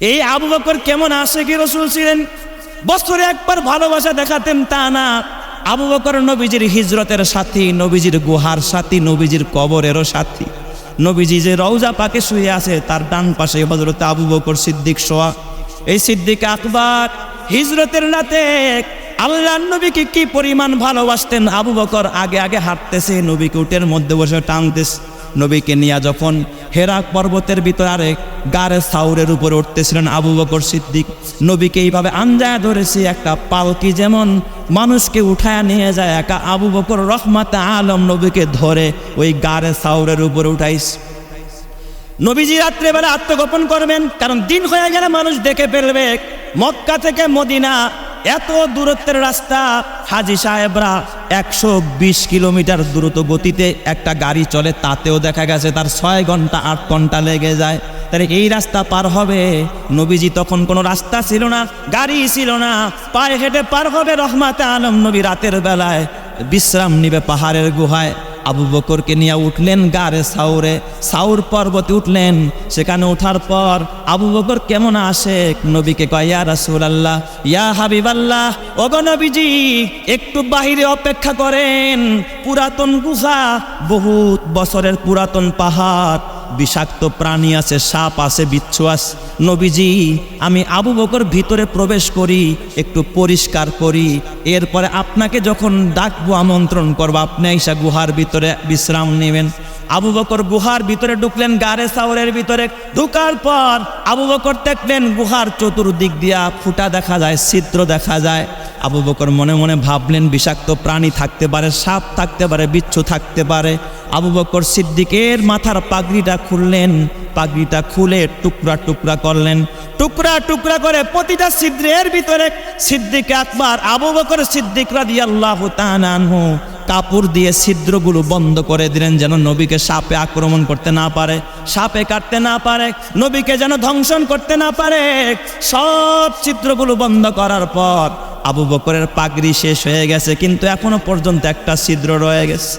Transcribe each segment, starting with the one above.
এই আবু বকর কেমন আসে কি রসুল ছিলেন? বছরে একবার ভালোবাসা দেখাতেন তা না। আবু বকর নবীজির হিজরতের সাথী, নবীজির গুহার সাথী, নবীজির কবরেরও সাথী। নবীজি যে রওজা পাকে শুয়ে আছে, তার ডান পাশে হজরত আবু বকর সিদ্দিক সোয়া এই সিদ্দিক আকবর, হিজরতের রাতে আল্লাহ নবীকে কি পরিমাণ ভালোবাসতেন? আবু বকর আগে আগে হাঁটতেছে, নবীকে উটের মধ্যে বসে টানতেছে। নবীকে নিয়ে যখন হেরাক পর্বতের ভিতরে আরেক গারে সাউরের উপরে উঠতেছিলেন আবু বকর সিদ্দিক। নবীকে এইভাবে আঞ্জায় ধরেছে, একটা পালকি যেমন মানুষকে উঠায় নিয়ে যায়, একা আবু বকর রহমাতে আলম নবীকে ধরে ওই গারে সাউরের উপরে উঠাইস। নবীজি রাত্রেবেলা আত্মগোপন করবেন, কারণ দিন হয়ে গেলে মানুষ দেখে ফেলবে, মক্কা থেকে মদিনা এত দূরত্বের রাস্তা, হাজি সাহেবরা একশো বিশ কিলোমিটার দ্রুত গতিতে একটা গাড়ি চলে, তাতেও দেখা গেছে তার ছয় ঘণ্টা, আট ঘণ্টা লেগে যায়। তাহলে এই রাস্তা পার হবে? নবীজি তখন কোনো রাস্তা ছিল না, গাড়ি ছিল না, পায়ে হেঁটে পার হবে রহমাতে আলম নবী রাতের বেলায়। বিশ্রাম নিবে পাহাড়ের গুহায়। আবু বকরকে নিয়ে উঠলেন গারে সাউরে, সাউর পর্বতে উঠলেন। সেখানে ওঠার পর আবু বকর কেমন আসে? নবীকে কয়, ইয়া রাসূল আল্লাহ ইয়া হাবিব আল্লাহ নবীজি, একটু বাহিরে অপেক্ষা করেন। পুরাতন গুহা, বহুত বছরের পুরাতন পাহাড়। বিষাক্ত প্রাণী আছে, সাপ আছে, বিচ্ছু আস নবীজি, আমি আবু বকর ভিতরে প্রবেশ করি, একটু পরিষ্কার করি। এরপরে আপনাকে যখন ডাকবো, আমন্ত্রণ করব, আপনি আইসা গুহার ভিতরে বিশ্রাম নেবেন। আবু বকর গুহার ভিতরে ঢুকলেন, গারে সাউরের ভিতরে। ঢুকার পর আবু বকর দেখলেন, গুহার চতুর্দিক দিয়া ফুটা দেখা যায়, ছিদ্র দেখা যায়। আবু বকর মনে মনে ভাবলেন, বিষাক্ত প্রাণী থাকতে পারে, সাপ থাকতে পারে, বিচ্ছু থাকতে পারে। আবু বকর সিদ্দিকের মাথার পাগড়িটা খুললেন, পাগড়িটা খুলে টুকরা টুকরা করলেন। টুকরা টুকরা করে প্রতিটা ছিদ্রের ভিতরে সিদ্দিক আকবার, আবু বকর সিদ্দিক রাদিয়াল্লাহু তাআলা আনহু কাপড় দিয়ে ছিদ্রগুলো বন্ধ করে দিলেন যেন নবীকে সাপে আক্রমণ করতে না পারে, সাপে কাটতে না পারে, নবীকে যেন ধ্বংসন করতে না পারে। সব ছিদ্রগুলো বন্ধ করার পর আবু বকরের পাগড়ি শেষ হয়ে গেছে, কিন্তু এখনও পর্যন্ত একটা ছিদ্র রয়ে গেছে।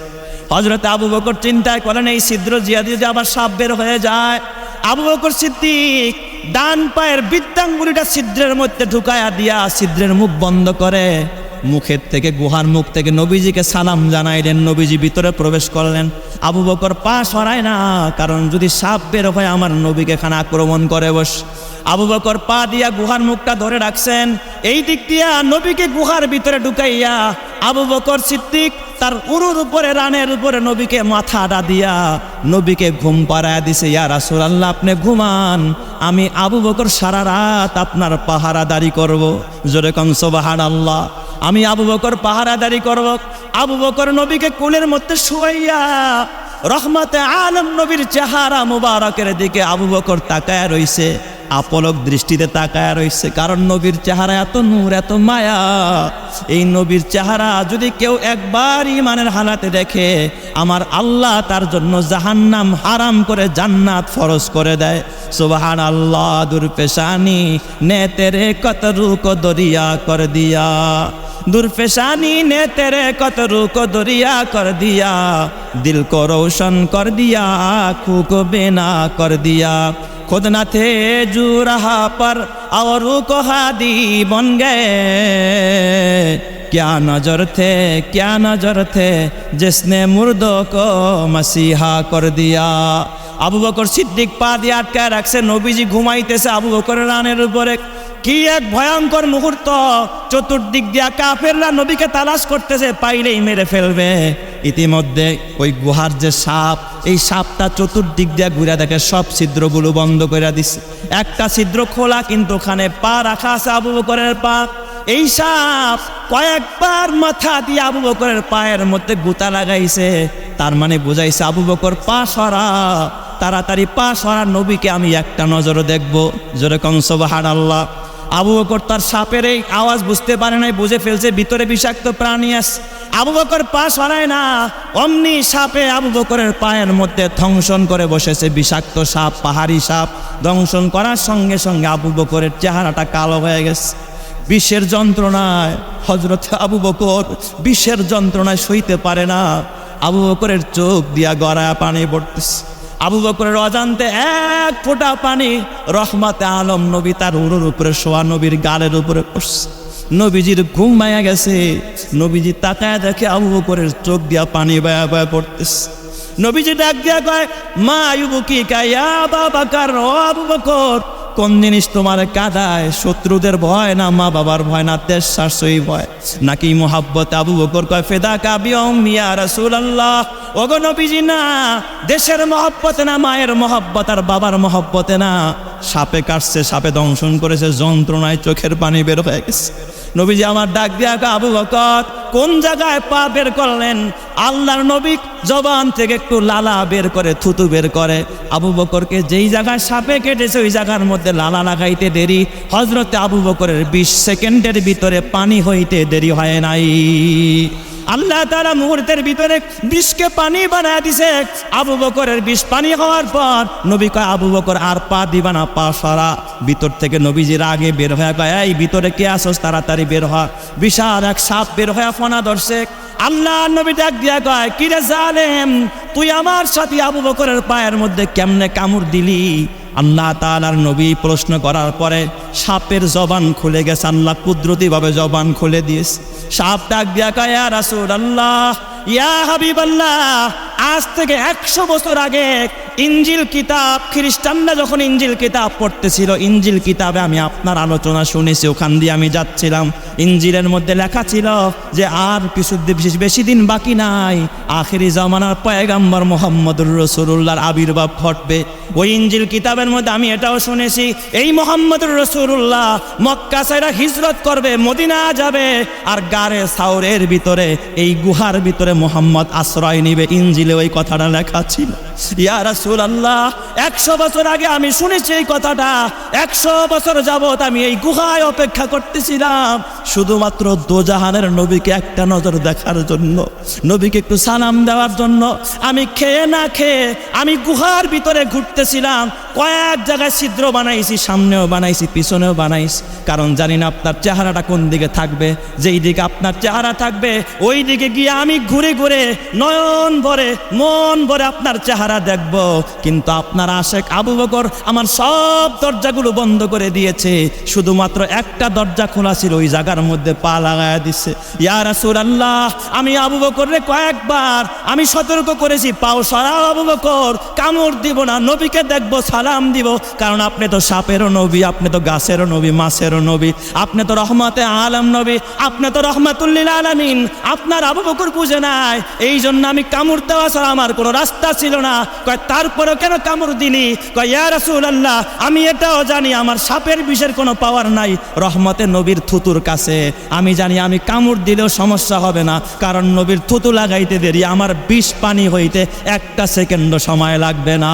হজরত আবু বকর চিন্তায় করেন, এই ছিদ্র জিয়া দিয়ে আবার সাপ বের হয়ে যায়। আবু বকর সিদ্দিক ডান পায়ের বৃদ্ধাঙ্গুলিটা ছিদ্রের মধ্যে ঢুকায়া দিয়া ছিদ্রের মুখ বন্ধ করে মুখের থেকে, গুহার মুখ থেকে নবীজিকে সালাম জানাইলেন। নবীজি ভিতরে প্রবেশ করলেন। আবু বকর পা সরায় না, কারণ যদি সাপ বের হয়, আমার নবীকে খানা আক্রমণ করে বস। আবু বকর পা দিয়া গুহার মুখটা ধরে রাখছেন। এই দিক দিয়া নবীকে গুহার ভিতরে ঢুকাইয়া আবু বকর সিদ্দিক তার উরুর উপরে, রানের উপরে নবীকে মাথাটা দিয়া নবীকে ঘুম পাড়ায় দিছে, ইয়া রাসূলুল্লাহ, আপনি ঘুমান। আমি আবু বকর সারা রাত আপনার পাহারাদারি করব। জোরে কম সুবহানাল্লাহ। আমি আবু বকর পাহারাদারি করব। আবু বকর নবীকে কোলের মধ্যে শুয়াইয়া রহমতে আলম নবীর চেহারা মুবারকের দিকে আবু বকর তাকায় রইছে। আপলক দৃষ্টিতে তাকায় রইছে কারণ নবীর চেহারা এত নূর এত মায়া এই নবীর চেহারা যদি কেউ একবার ইমানের হালাতে দেখে আমার আল্লাহ তার জন্য জাহান্নাম হারাম করে জান্নাত ফরজ করে দেয় সুবাহান আল্লাহ দুর্পেশানি নে তেরে কত রুক দরিয়া কর দিয়া दुर्फेशानी ने तेरे कतरू को दरिया कर दिया दिल को रोशन कर दिया आँखों को बेना कर दिया खुद न थे जू रहा पर और को हादी बन गए क्या नजर थे क्या नजर थे जिसने मुर्दों को मसीहा कर दिया আবু বকর সিদ্দিক পা দিয়ে আটকায় রাখছে নবীজি ঘুমাইতেছে আবু বকরের রানের উপরে কি এক ভয়ঙ্কর মুহূর্ত, চতুর্দিক দিয়া কাফেররা নবীকে তালাশ করতেছে, পাইলেই মেরে ফেলবে। ইতিমধ্যে ওই গুহার যে সাপ, এই সাপটা চতুর্দিক দিয়া ঘুরে দেখে সব ছিদ্রগুলো বন্ধ করে দিছে। একটা ছিদ্র খোলা, কিন্তু ওখানে পা রাখা আছে আবু বকরের পা। এই সাপ কয়েকবার মাথা দিয়ে আবু বকরের পায়ের মধ্যে গুতা লাগাইছে। তার মানে বুঝাইছে, আবু বকর, পা সরা। তাড়াতাড়ি পা সরা, নবীকে আমি একটা নজরে দেখব। জোরে কংসবাহার আল্লাহ আবু বকর তার সাপের এই আওয়াজ বুঝতে পারে নাই, বুঝে ফেলছে ভিতরে বিষাক্ত প্রাণী আস আবু বকর পা সরায় না, অমনি সাপে আবু বকরের পায়ের মধ্যে ধ্বংসন করে বসেছে। বিষাক্ত সাপ, পাহাড়ি সাপ দংশন করার সঙ্গে সঙ্গে আবু বকরের চেহারাটা কালো হয়ে গেছে। বিষের যন্ত্রণায় হজরত আবু বকর বিষের যন্ত্রণায় সইতে পারে না। আবু বকরের চোখ দিয়া গড়ায় পানি পড়তেছে। আবু বকরের অজান্তে এক ফোঁটা পানি রহমাতে আলম নবী তার উরুর উপরে শোয়া নবীর গালের উপরে পড়ছে। নবীজির ঘুম মায়া গেছে। নবীজি তাকায় দেখে আবু বকরের চোখ দিয়া পানি বায়া বায়া পড়তেছে। নবীজি ডাক দিয়া কয়, মা আয়ুবু কি কায়া বাবা কার আবু বকর কোন জিনিস তোমার কাদায়? শত্রুদের ভয় না, মা বাবার ভয় না, দেশ শাসই ভয়। নাকি মোহাব্বত? আবু বকর কয় ফেদা কাবিয়ম মিয়া রাসূল আল্লাহ ওগো নবীজি, না, দেশের মহব্বতে না, মায়ের মহব্বত আর বাবার মহব্বতে না। সাপে কাটছে, সাপে দংশন করেছে, যন্ত্রণায় চোখের পানি বের হয়ে গেছে। নবীজি আমার ডাক দিয়া আবু বকর কোন জায়গায় পা বের করলেন? আল্লাহর নবী জবান থেকে একটু লালা বের করে, থুতু বের করে। আবু বকরকে যেই জায়গায় সাপে কেটেছে, ওই জায়গার মধ্যে লালা লাগাইতে দেরি। হজরতে আবু বকরের বিশ সেকেন্ডের ভিতরে পানি হইতে দেরি হয় নাই। আল্লাহ তারা মুহূর্তের ভিতরে বিষকে পানি বানায় দিছে। আবু বকরের বিষ পানি হওয়ার পর নবী কয়, আবু বকর, আর পা দিবা না, পা সরা। ভিতর থেকে নবীজির আগে বের হয়ে কয়, এই ভিতরে কে আসোস তাড়াতাড়ি বের হয় বিশাল এক সাপ বের হয়ে ফোনা ধরছে। আল্লাহ নবী ডাক দিয়া কয়, কিরে জালেম, তুই আমার সাথে আবু বকরের পায়ের মধ্যে কেমনে কামড় দিলি? আল্লাহ তালার নবী প্রশ্ন করার পরে সাপের জবান খুলে গেছে, আল্লাহ কুদরতিভাবে জবান খুলে দিয়েছে। সাপ ডাক দিয়া কায়া রাসুর আল্লাহ ইয়া হাবিব আজ থেকে একশো বছর আগে ইঞ্জিল কিতাব, খ্রিস্টানরা যখন ইঞ্জিল কিতাব পড়তেছিল, ইঞ্জিল কিতাবে আমি আপনার আলোচনা শুনেছি, ওখান দিয়ে আমি যাচ্ছিলাম। ইঞ্জিলের মধ্যে লেখা ছিল যে, আর কিছু বেশি- দিন বাকি নাই, আখেরি জামানার পয়গাম্বর মোহাম্মদুর রসুল্লাহর আবির্ভাব ঘটবে। ওই ইঞ্জিল কিতাবের মধ্যে আমি এটাও শুনেছি, এই মোহাম্মদুর রসুল্লাহ মক্কা সাইরা হিজরত করবে, মদিনা যাবে, আর গারে সাউরের ভিতরে, এই গুহার ভিতরে মোহাম্মদ আশ্রয় নিবে। ইঞ্জিলে ওই কথাটা লেখা ছিল, ইয়া রাসূল আল্লাহ একশো বছর আগে আমি শুনেছি এই কথাটা, একশো বছর যাবত আমি এই গুহায় অপেক্ষা করতেছিলাম, শুধুমাত্র দোজাহানের নবীকে একটা নজর দেখার জন্য, নবীকে একটু সালাম দেওয়ার জন্য, আমি খেয়ে না খেয়ে আমি গুহার ভিতরে ঘুরতেছিলাম কয়েক জায়গায় ছিদ্র বানাইছি, সামনেও বানাইছি, পিছনেও বানাইছি। কারণ জানি না আপনার চেহারাটা কোন দিকে থাকবে। যেই দিকে আপনার চেহারা থাকবে, ওই দিকে গিয়ে আমি ঘুরে ঘুরে নয়ন ভরে, মন ভরে আপনার চেহারা দেখব। কিন্তু আপনার আশেক আবু বকর আমার সব দরজাগুলো বন্ধ করে দিয়েছে। শুধুমাত্র একটা দরজা খোলা ছিল, ওই জায়গার মধ্যে পা লাগায় দিচ্ছে ইয়া রাসূলুল্লাহ, আমি আবু বকররে কয়েকবার, আমি সতর্ক করেছি, পাও সরাও আবু বকর, কামড় দিব না, নবীকে দেখব সালাম দিব, কারণ আপনি তো সাপেরও নবী, আপনি তো গাছেরও নবী, মাছেরও নবী, আপনি তো রহমতে আলম নবী, আপনি তো রহমাতুল্লিল আলামিন, আপনার আবু বকর বুঝে নাই এই জন্য আমি কামড় দেওয়া ছাড়া আমার কোনো রাস্তা ছিল না। কয়, তারপরেও কেন কামড় দিলি? কয়, ইয়া রাসূলুল্লাহ, আমি এটাও জানি আমার সাপের বিষের কোনো পাওয়ার নাই, রহমতে নবীর থুতুর কাছে। আমি জানি আমি কামড় দিলেও সমস্যা হবে না, কারণ নবীর থুতু লাগাইতে দেরি, আমার বিষ পানি হইতে একটা সেকেন্ড সময় লাগবে না।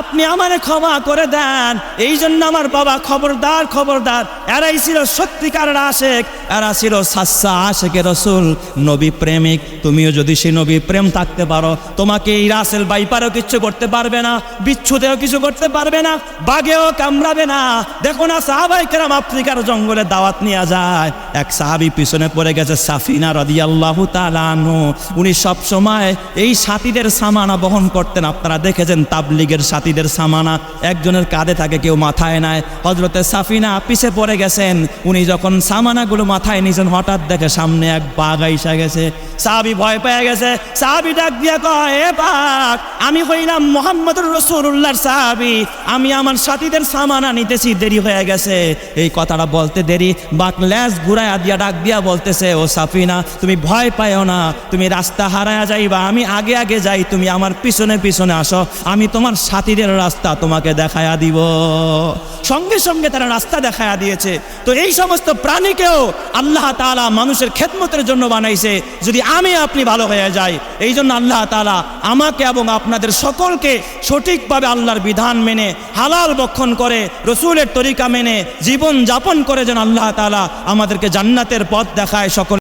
আপনি আমারে ক্ষমা করে দেন। এই জন্য আমার বাবা খবরদার খবরদার। এরাই ছিল সত্যিকারের আশেক, এরা ছিল সাচ্চা আশেকে রসুল, নবী প্রেমিক। তুমিও যদি সেই নবী প্রেম থাকতে পারো, তোমাকে এই রাসেল বাইপারও কিচ্ছু করতে পারবে না বিচ্ছুতেও কিছু করতে পারবে না, বাঘেও কামড়াবে না। দেখো না, সাহাবাই কেরাম আফ্রিকার জঙ্গলে দাওয়াত নিয়ে যায়। এক সাহাবি পিছনে পড়ে গেছে সাফিনা রদিয়াল্লাহু তালানু উনি সব সময় এই সাথীদের সামানা বহন করতেন আপনারা দেখেছেন তাবলিগের সাথীদের সামানা। একজনের কাঁধে থাকে, কেউ মাথায় নেয়। হজরতে সাফিনা পিছে পড়ে গেছেন। উনি যখন সামানাগুলো মাথায় নিয়েছেন, হঠাৎ দেখে সামনে এক বাঘ আইসা গেছে। সাহাবি ভয় পেয়ে গেছে। সাহাবি ডাক দিয়া কয়, এ বাঘ, আমি হইলাম মোহাম্মদুর রসুল্লাহর সাহাবি। আমি আমার সাথীদের সামানা নিতেছি, দেরি হয়ে গেছে। এই কথাটা বলতে দেরি। বাঘ ল্যাস ঘুরায় দিয়া ডাক দিয়া বলতেছে, ও সাফিনা, তুমি ভয় পাইও না। তুমি রাস্তা হারায়া যাইবা। আমি আগে আগে যাই। তুমি আমার পিছনে পিছনে আসো, আমি তোমার সাথীদের রাস্তা তোমাকে দেখায়া দিব। সঙ্গে সঙ্গে তারা রাস্তা দেখায়া দিয়েছে। তো এই সমস্ত প্রাণীকেও আল্লাহ তাআলা মানুষের খেদমতের জন্য বানাইছে। যদি আমি আপনি ভালো হয়ে যাই, এই জন্য আল্লাহ তাআলা আমাকে এবং আপনাদের সকলকে সঠিকভাবে আল্লাহর বিধান মেনে, হালাল বক্ষণ করে, রসুলের তরিকা মেনে জীবন যাপন করে যেন আল্লাহ তাআলা আমাদেরকে জান্নাতের পথ দেখায় সকল